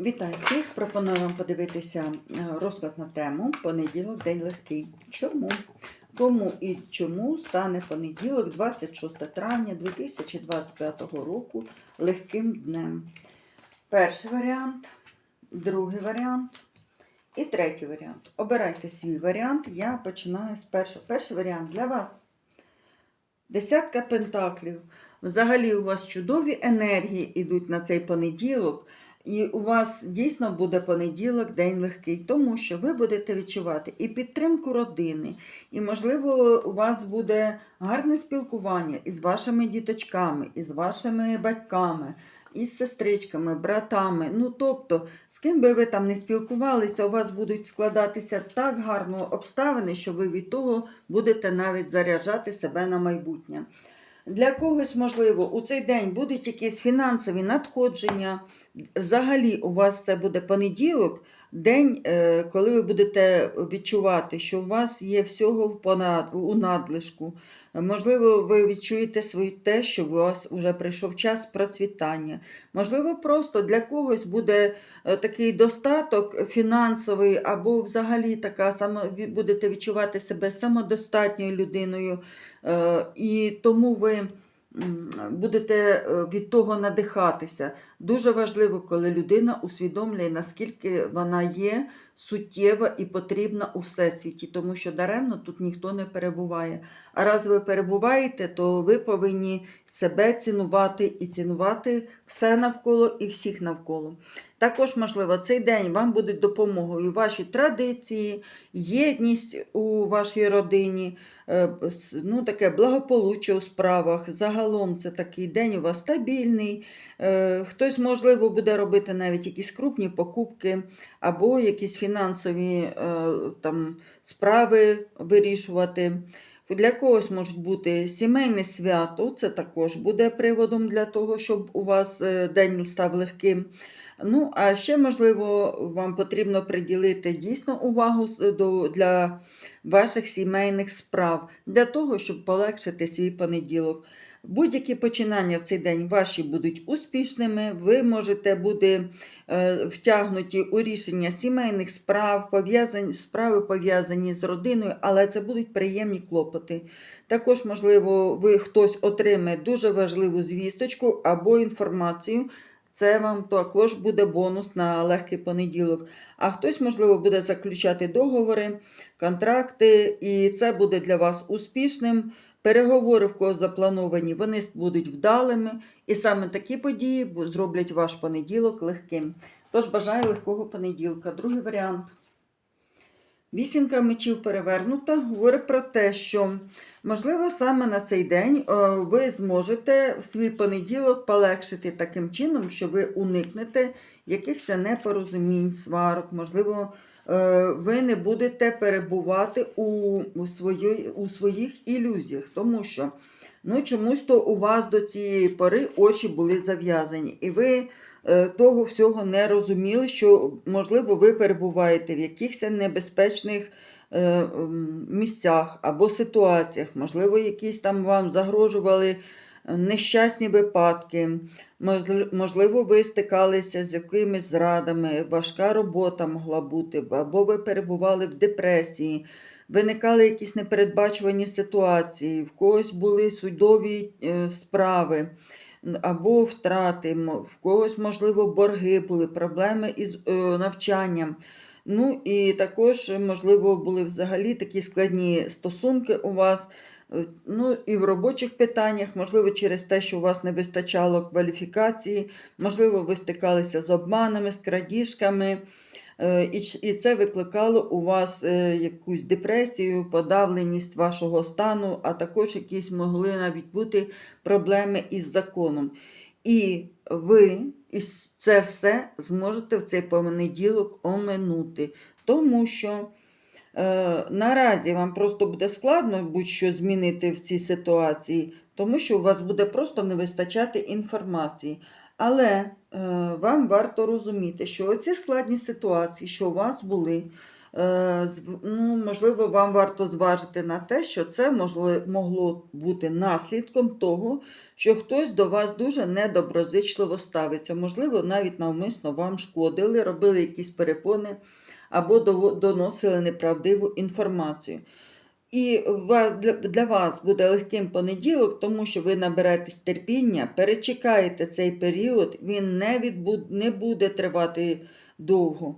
Вітаю всіх! Пропоную вам подивитися е, розклад на тему Понеділок день легкий. Чому? Кому і чому стане понеділок, 26 травня 2025 року легким днем? Перший варіант, другий варіант і третій варіант. Обирайте свій варіант. Я починаю з першого. Перший варіант для вас. Десятка пентаклів. Взагалі у вас чудові енергії йдуть на цей понеділок. І у вас дійсно буде понеділок, день легкий, тому що ви будете відчувати і підтримку родини, і, можливо, у вас буде гарне спілкування із вашими діточками, із вашими батьками, із сестричками, братами. Ну, тобто, з ким би ви там не спілкувалися, у вас будуть складатися так гарно обставини, що ви від того будете навіть заряджати себе на майбутнє. Для когось, можливо, у цей день будуть якісь фінансові надходження. Взагалі, у вас це буде понеділок, день, е, коли ви будете відчувати, що у вас є всього понад, у надлишку. Можливо, ви відчуєте свою те, що у вас вже прийшов час процвітання. Можливо, просто для когось буде е, такий достаток фінансовий, або взагалі така само, будете відчувати себе самодостатньою людиною, е, і тому ви будете е, від того надихатися. Дуже важливо, коли людина усвідомлює, наскільки вона є суттєва і потрібна у всесвіті, тому що даремно тут ніхто не перебуває. А раз ви перебуваєте, то ви повинні себе цінувати і цінувати все навколо і всіх навколо. Також, можливо, цей день вам буде допомогою ваші традиції, єдність у вашій родині, е, ну, таке благополуччя у справах. Загалом це такий день у вас стабільний. Е, Хтось, можливо, буде робити навіть якісь крупні покупки або якісь фінансові е, там, справи вирішувати. Для когось можуть бути сімейне свято, це також буде приводом для того, щоб у вас е, день став легким. Ну, а ще, можливо, вам потрібно приділити дійсно увагу для ваших сімейних справ, для того, щоб полегшити свій понеділок. Будь-які починання в цей день ваші будуть успішними, ви можете бути е, втягнуті у рішення сімейних справ, справи пов'язані з родиною, але це будуть приємні клопоти. Також, можливо, ви хтось отримає дуже важливу звісточку або інформацію. Це вам також буде бонус на легкий понеділок. А хтось, можливо, буде заключати договори, контракти, і це буде для вас успішним. Переговори, в кого заплановані, вони будуть вдалими, і саме такі події зроблять ваш понеділок легким. Тож бажаю легкого понеділка. Другий варіант. Вісімка мечів перевернута говорить про те, що, можливо, саме на цей день е, ви зможете в свій понеділок полегшити таким чином, що ви уникнете якихось непорозумінь, сварок, можливо, ви не будете перебувати у, у, у своїх ілюзіях, тому що ну, чомусь то у вас до цієї пори очі були зав'язані, і ви е, того всього не розуміли, що, можливо, ви перебуваєте в якихось небезпечних е, місцях або ситуаціях, можливо, якісь там вам загрожували е, нещасні випадки. Можливо, ви стикалися з якимись зрадами, важка робота могла бути, або ви перебували в депресії, виникали якісь непередбачувані ситуації, в когось були судові е, справи або втрати, в когось, можливо, борги були, проблеми із е, навчанням. Ну і також, можливо, були взагалі такі складні стосунки у вас. Е, Ну і в робочих питаннях, можливо, через те, що у вас не вистачало кваліфікації, можливо, ви стикалися з обманами, з крадіжками, е, і це викликало у вас е, якусь депресію, подавленість вашого стану, а також якісь могли навіть бути проблеми із законом. І ви із це все зможете в цей понеділок оминути, тому що наразі вам просто буде складно будь-що змінити в цій ситуації, тому що у вас буде просто не вистачати інформації. Але е, вам варто розуміти, що оці складні ситуації, що у вас були, Е, ну, можливо, вам варто зважити на те, що це могло, бути наслідком того, що хтось до вас дуже недоброзичливо ставиться. Можливо, навіть навмисно вам шкодили, робили якісь перепони або доносили неправдиву інформацію. І для вас буде легким понеділок, тому що ви наберетесь терпіння, перечекаєте цей період, він не, відбуд, не буде тривати довго.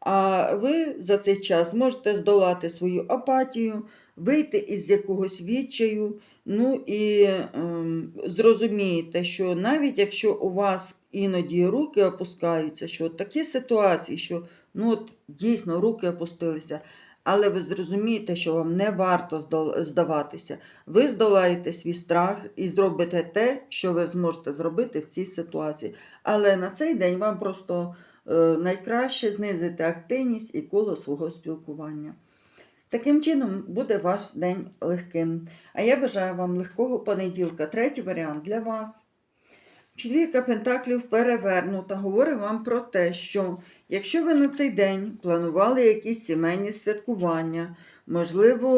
А ви за цей час зможете здолати свою апатію, вийти із якогось відчаю, ну і ем, зрозумієте, що навіть якщо у вас іноді руки опускаються, що такі ситуації, що ну от дійсно руки опустилися, але ви зрозумієте, що вам не варто здаватися. Ви здолаєте свій страх і зробите те, що ви зможете зробити в цій ситуації. Але на цей день вам просто найкраще знизити активність і коло свого спілкування. Таким чином буде ваш день легким. А я бажаю вам легкого понеділка. Третій варіант для вас. Четвірка Пентаклів перевернута говорить вам про те, що якщо ви на цей день планували якісь сімейні святкування, можливо,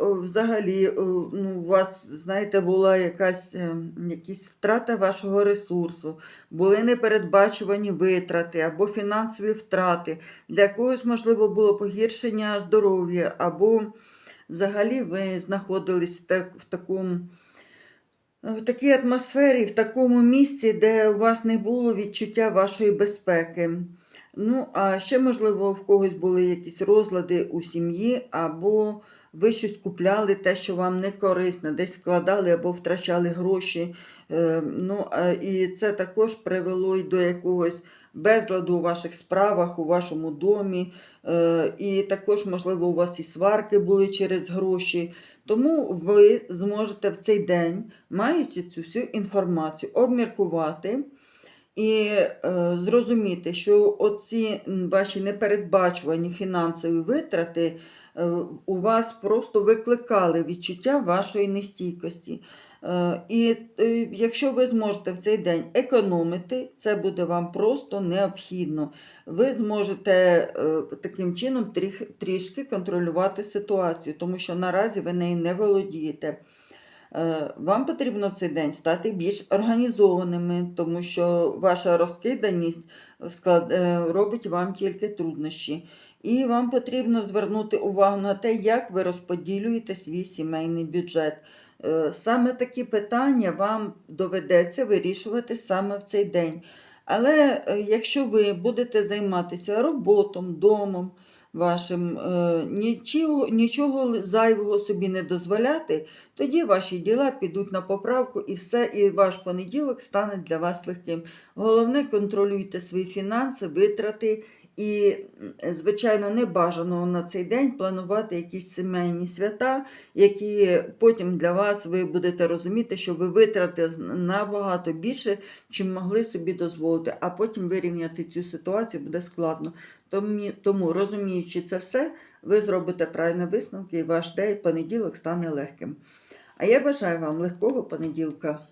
е, взагалі е, ну, у вас, знаєте, була якась е, якісь втрата вашого ресурсу, були непередбачувані витрати або фінансові втрати, для когось, можливо, було погіршення здоров'я, або взагалі ви знаходились в такому в такій атмосфері, в такому місці, де у вас не було відчуття вашої безпеки. Ну, а ще, можливо, в когось були якісь розлади у сім'ї, або ви щось купляли, те, що вам не корисно, десь вкладали або втрачали гроші. Е, Ну, і це також привело й до якогось безладу у ваших справах, у вашому домі. Е, І також, можливо, у вас і сварки були через гроші. Тому ви зможете в цей день, маючи цю всю інформацію, обміркувати і е, зрозуміти, що оці ваші непередбачувані фінансові витрати у вас просто викликали відчуття вашої нестійкості. Е, І е, якщо ви зможете в цей день економити, це буде вам просто необхідно. Ви зможете е, таким чином трішки контролювати ситуацію, тому що наразі ви нею не володієте. Е, Вам потрібно в цей день стати більш організованими, тому що ваша розкиданість е, робить вам тільки труднощі. І вам потрібно звернути увагу на те, як ви розподілюєте свій сімейний бюджет. Е, Саме такі питання вам доведеться вирішувати саме в цей день. Але е, якщо ви будете займатися роботом, домом вашим, е, нічого, нічого зайвого собі не дозволяти, тоді ваші діла підуть на поправку і все, і ваш понеділок стане для вас легким. Головне, контролюйте свої фінанси, витрати. І, звичайно, не бажано на цей день планувати якісь сімейні свята, які потім для вас ви будете розуміти, що ви витратите набагато більше, чим могли собі дозволити, а потім вирівняти цю ситуацію буде складно. Тому, розуміючи це все, ви зробите правильні висновки, і ваш день понеділок стане легким. А я бажаю вам легкого понеділка.